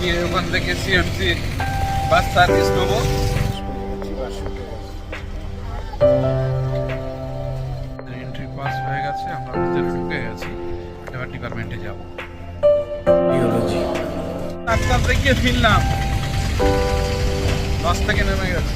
গিয়ে ওখান থেকে সিএমসি বাস সার্ভিস নেব। এন্ট্রি পাস হয়ে গেছে আমরা ভিতরে ঢুকে গেছি। এবার ডিপার্টমেন্টে যাব। ডাক্তার দেখিয়ে ফিরলাম। বাস থেকে নেমে গেছে।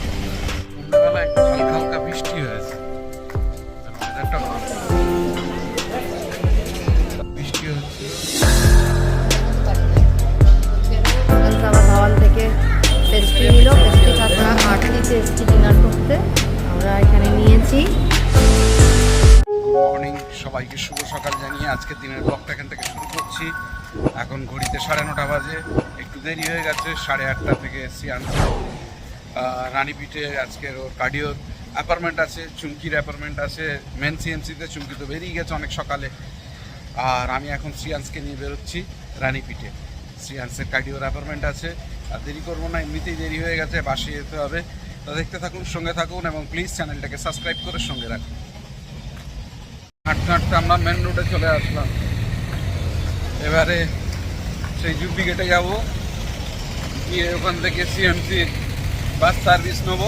আটটিতে এসছি ডিনার করতে। আমরা এখানে নিয়েছি। মর্নিং সবাইকে শুভ সকাল জানিয়ে আজকে দিনের ব্লগটা এখান থেকে শুরু করছি। এখন ঘড়িতে সাড়ে নটা বাজে, একটু দেরি হয়ে গেছে, সাড়ে আটটা থেকে এসছি আনতে রানীপিঠে আজকের ওর কার্ডিওর অ্যাপার্টমেন্ট আছে, চুমকির অ্যাপার্টমেন্ট আছে মেন সিএমসিতে চুমকি তো বেরিয়ে গেছে অনেক সকালে। আর আমি এখন শ্রিয়ান্সকে নিয়ে বেরোচ্ছি রানীপিঠে শ্রিয়ান্সের কার্ডিওর অ্যাপার্টমেন্ট আছে। আর দেরি করব না, এমনিতেই দেরি হয়ে গেছে, বাসে যেতে হবে। তো দেখতে থাকুন, সঙ্গে থাকুন এবং প্লিজ চ্যানেলটাকে সাবস্ক্রাইব করে সঙ্গে রাখুন। হাঁটতে হাঁটতে আমরা মেন রোডে চলে আসলাম। এবারে সেই জুপি গেটে যাব। গিয়ে ওখান থেকে সিএমসি বাস সার্ভিস নেব।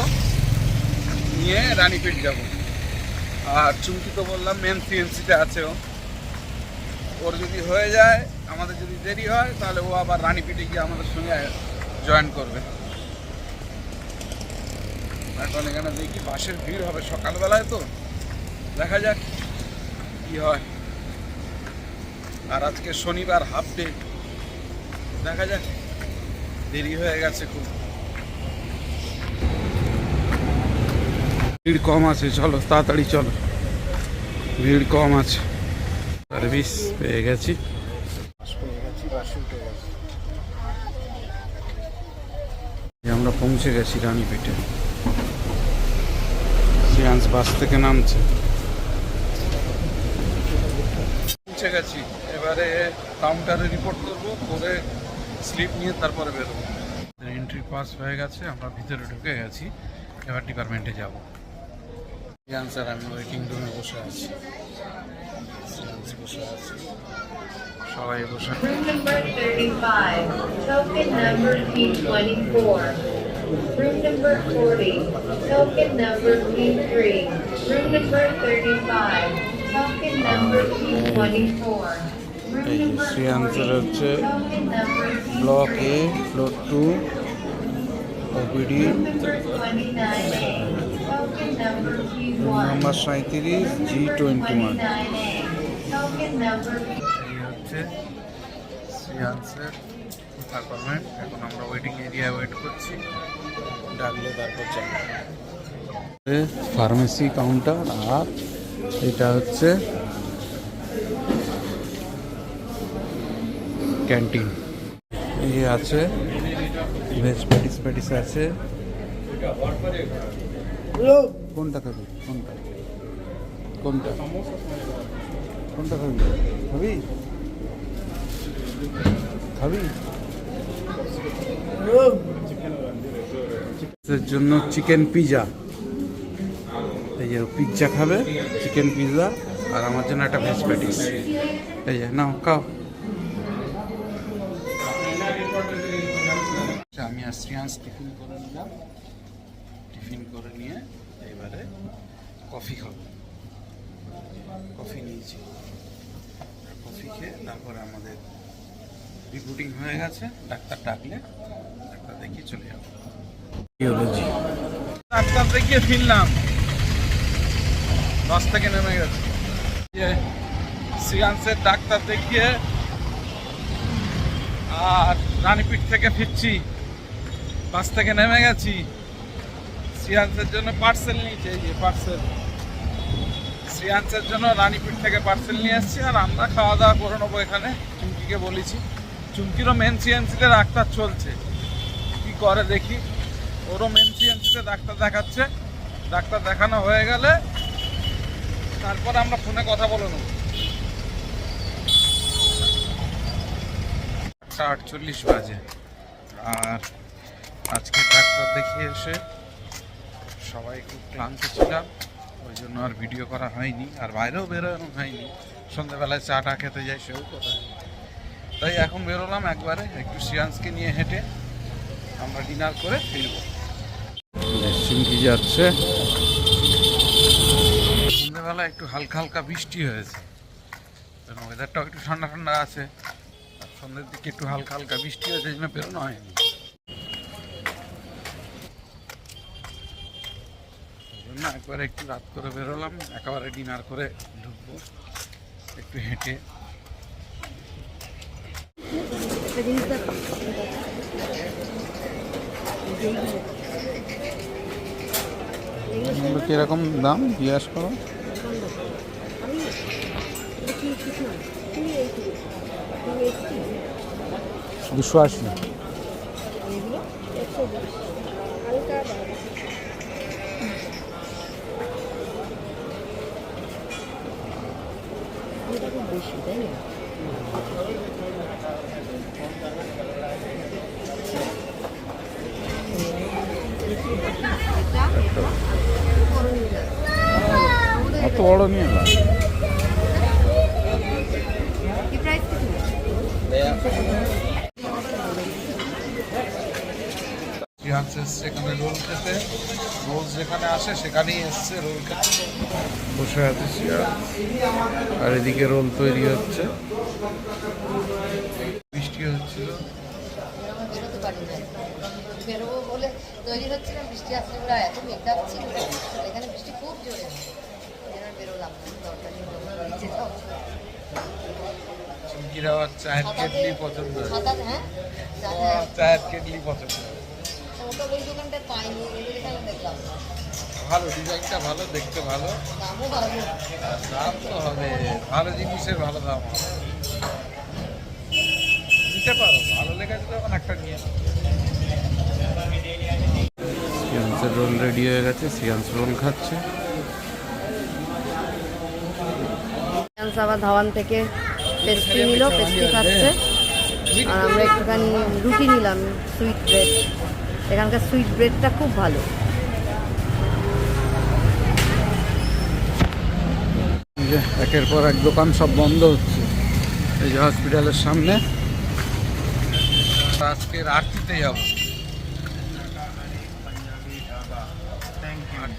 নিয়ে রানীপীঠ যাব। আর চুমকি তো বললাম মেন সিএমসিতে আছে ওর যদি হয়ে যায়, আমাদের যদি দেরি হয়, তাহলে ও আবার রানীপিঠে গিয়ে আমাদের সঙ্গে জয়েন করবে। এখন এখানে দেখি বাসের ভিড় হবে সকালবেলায় তো। দেখা যাক কি হয়। আর আজকে শনিবার হাফ ডে দেখা যাক। দেরি হয়ে গেছে খুব। ভিড় কম আছে, চলো, তাড়াতাড়ি চলো। ভিড় কম আছে। সার্ভিস পেয়ে গেছি। আমরা পৌঁছে গেছি রানীপেটে সিয়ান্স বাস থেকে নামছে। পৌঁছে গেছি। এবারে কাউন্টারে রিপোর্ট করব করে স্লিপ নিয়ে তারপরে বেরোবো এন্ট্রি পাস হয়ে গেছে আমরা ভিতরে ঢুকে গেছি। এবার ডিপার্টমেন্টে যাব। স্যার আমি ওয়েটিং রুমে বসে আছি। বসে আছি। সবাই বসে। Room number 35, token number P24. Room number 40, token number P3. Room number 35, token number P24. Room এই যে number শ্রী আনসার 40, হচ্ছে token number ব্লক P3. এ floor two OPD Room number 29A, token number room P1. Number সাঁত্রিশ G twenty one 29A, token number সিয়ান্সের apartment এখন আমরা waiting area wait করছি। ডাকলে তারপর যাব। ফার্মেসি কাউন্টার আর এটা হচ্ছে ক্যান্টিন এই আছে ভেজ প্যাটিস প্যাটিস আছে। কোনটা খাবি? কোনটা? কোনটা? কোনটা খাবি? খাবি? খাবি? এর জন্য চিকেন পিজা এই যে পিৎজা খাবে চিকেন পিৎজা আর আমার জন্য একটা ভেজ প্যাটিস এই যে নাও খাও। আচ্ছা, আমি আর শ্রিয়াংশ টিফিন করে নিলাম। টিফিন করে নিয়ে এবারে কফি খাব। কফি নিয়েছি। কফি খেয়ে তারপরে আমাদের রিপোর্টিং হয়ে গেছে ডাক্তার ডাকলে। ডাক্তার দেখিয়ে চলে যাব। বিওলজি ডাক্তার দেখিয়ে ফিরলাম। বাস থেকে নেমে গেছে। সিয়ান্সের ডাক্তার দেখিয়ে আর রানীপীঠ থেকে ফিরছি। বাস থেকে নেমে গেছি। সিয়ান্সের জন্য পার্সেল নিয়েছে। এই যে পার্সেল শ্রিয়াংসের জন্য রানীপীঠ থেকে পার্সেল নিয়ে এসেছি আর আমরা খাওয়া দাওয়া করে নেব এখানে। চুমকিকে বলেছি। চুমকিরও মেন সিএনসিতে ডাক্তার চলছে। করে দেখি। ওরও মেন ডাক্তার দেখাচ্ছে। ডাক্তার দেখানো হয়ে গেলে তারপর আমরা ফোনে কথা বলে নেব। আটচল্লিশ বাজে। আর আজকে ডাক্তার দেখিয়ে এসে সবাই খুব ক্লান্ত ছিলাম। ওই জন্য আর ভিডিও করা হয়নি। আর বাইরেও বেরোনো হয়নি। সন্ধ্যাবেলায় চা টা খেতে যাই, সেও কোথায় তাই এখন বেরোলাম একবারে, একটু সিয়ান্সকে নিয়ে হেঁটে। আমরা ডিনার করে ফিরব সিমকি যাচ্ছে। সন্ধ্যেবেলা একটু হালকা হালকা বৃষ্টি হয়েছে। ওয়েদারটাও একটু ঠান্ডা ঠান্ডা আছে। আর সন্ধ্যের দিকে একটু হালকা হালকা বৃষ্টি হয়েছে জন্য বেরোনো হয়নি। জন্য একবারে একটু রাত করে বেরোলাম একেবারে ডিনার করে ঢুকবো। একটু হেঁটে। একটা জিনিস দেখো। এগুলো কীরকম দাম? জিজ্ঞাস করো। দুশো আশি। বেশি তাই না? এসছে এখানে রোল খেতে রোজ যেখানে আসে সেখানেই এসছে রোল খেতে বসে আছে আর এদিকে রোল তৈরি হচ্ছে। বৃষ্টি হচ্ছিল। বেরোবো বলে তৈরি হচ্ছিল বৃষ্টি আসলে ওরা এত মেকআপ ছিল এখানে বৃষ্টি খুব জোরে জন্য বেরোলাম দরকার চায়ের কেটলি পছন্দ হ্যাঁ। চায়ের কেটলি পছন্দ ওটা ওই দোকানটা পাইনি এখানে দেখলাম ভালো ডিজাইনটা ভালো দেখতে ভালো। দামও ভালো। দাম তো হবে ভালো জিনিসের ভালো দাম হবে। নিতে পারো ভালো লেগেছে তখন একটা নিয়ে সিয়ান্সের রোল রেডি হয়ে গেছে সিয়ান্স রোল খাচ্ছে। ফিয়ান্স আবার ধাওয়ান থেকে পেস্ট্রি নিল পেস্ট্রি খাচ্ছে। আর আমরা একটুখানি রুটি নিলাম সুইট ব্রেড এখানকার সুইট ব্রেডটা খুব ভালো। একের পর এক দোকান সব বন্ধ হচ্ছে। এই যে হসপিটালের সামনে। আজকের আরতিতে যাব।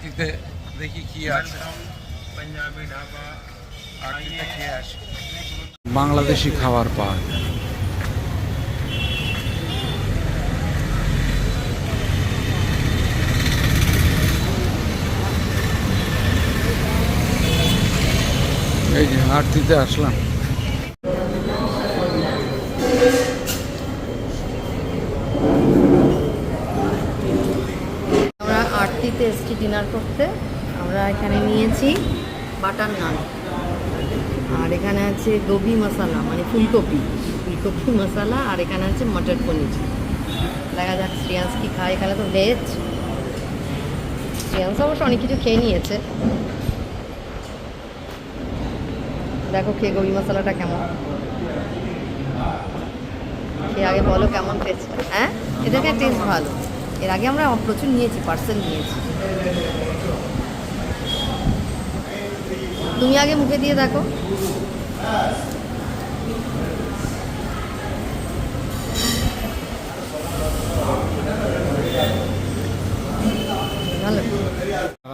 আরতিতে দেখি কি আছে। আরতিতে খেয়ে আসি। বাংলাদেশি খাবার পাওয়া যায়। এই যে আরতিতে আসলাম আমরা আরতিতে এসছি ডিনার করতে। আমরা এখানে নিয়েছি বাটার নান। আর এখানে আছে গোবি মশালা মানে ফুলকপি। ফুলকপি মশালা আর এখানে আছে মটর পনির। দেখা যাক শ্রিয়াংস কি খায়। এখানে তো ভেজ। শ্রিয়াংস অবশ্য অনেক কিছু খেয়ে নিয়েছে। দেখো খেয়ে গোবি মশলাটা কেমন। খেয়ে আগে বলো কেমন টেস্ট হ্যাঁ? এটাকে টেস্ট ভালো। এর আগে আমরা প্রচুর নিয়েছি পার্সেল নিয়েছি। তুমি আগে মুখে দিয়ে দেখো।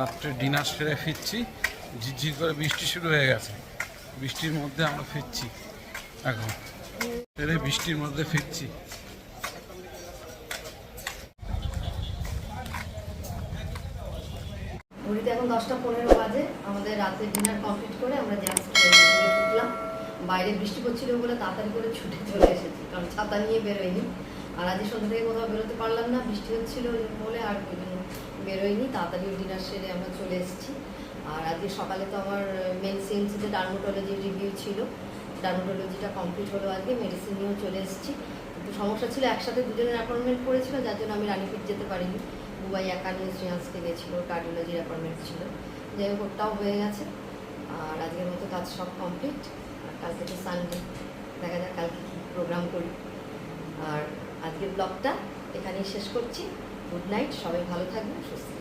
রাত্রে ডিনার সেরে ফিরছি, ঝিরঝির করে বৃষ্টি শুরু হয়ে গেছে। বৃষ্টির মধ্যে আমরা ফিরছি, এখন। সেরে বৃষ্টির মধ্যে ফিরছি। ঘড়িতে এখন দশটা পনেরো বাজে। আমাদের রাতে ডিনার কমপ্লিট করে আমরা জাস্ট ঢুকলাম বাইরে বৃষ্টি পড়ছিল বলে তাড়াতাড়ি করে ছুটে চলে এসেছি, কারণ ছাতা নিয়ে বেরোয়নি। আর আজকে সন্ধ্যা থেকে কোথাও বেরোতে পারলাম না, বৃষ্টি হচ্ছিল বলে আর বেরোয়নি। তাড়াতাড়ি ডিনার সেরে আমরা চলে এসেছি। আর আজকে সকালে তো আমার মেন সিএনসিতে ডার্মোটোলজি রিভিউ ছিল। ডার্মোটোলজিটা কমপ্লিট হলো আজকে মেডিসিন নিয়েও চলে এসেছি। কিন্তু সমস্যা ছিল, একসাথে দুজনের অ্যাপয়েন্টমেন্ট পড়েছিল যার জন্য আমি রানীপীঠ যেতে পারিনি। বুবাই একাডেমি নিয়ে শ্রেয়াংসকে গেছিল কার্ডিওলজির অ্যাপয়েন্টমেন্ট ছিল। যাই হোক, ওটাও হয়ে গেছে। আর আজকের মতো কাজ সব কমপ্লিট আর কাল থেকে সানডে দেখা যাক কালকে কী প্রোগ্রাম করি। আর আজকের ব্লগটা এখানেই শেষ করছি। গুড নাইট সবাই ভালো থাকবেন, সুস্থ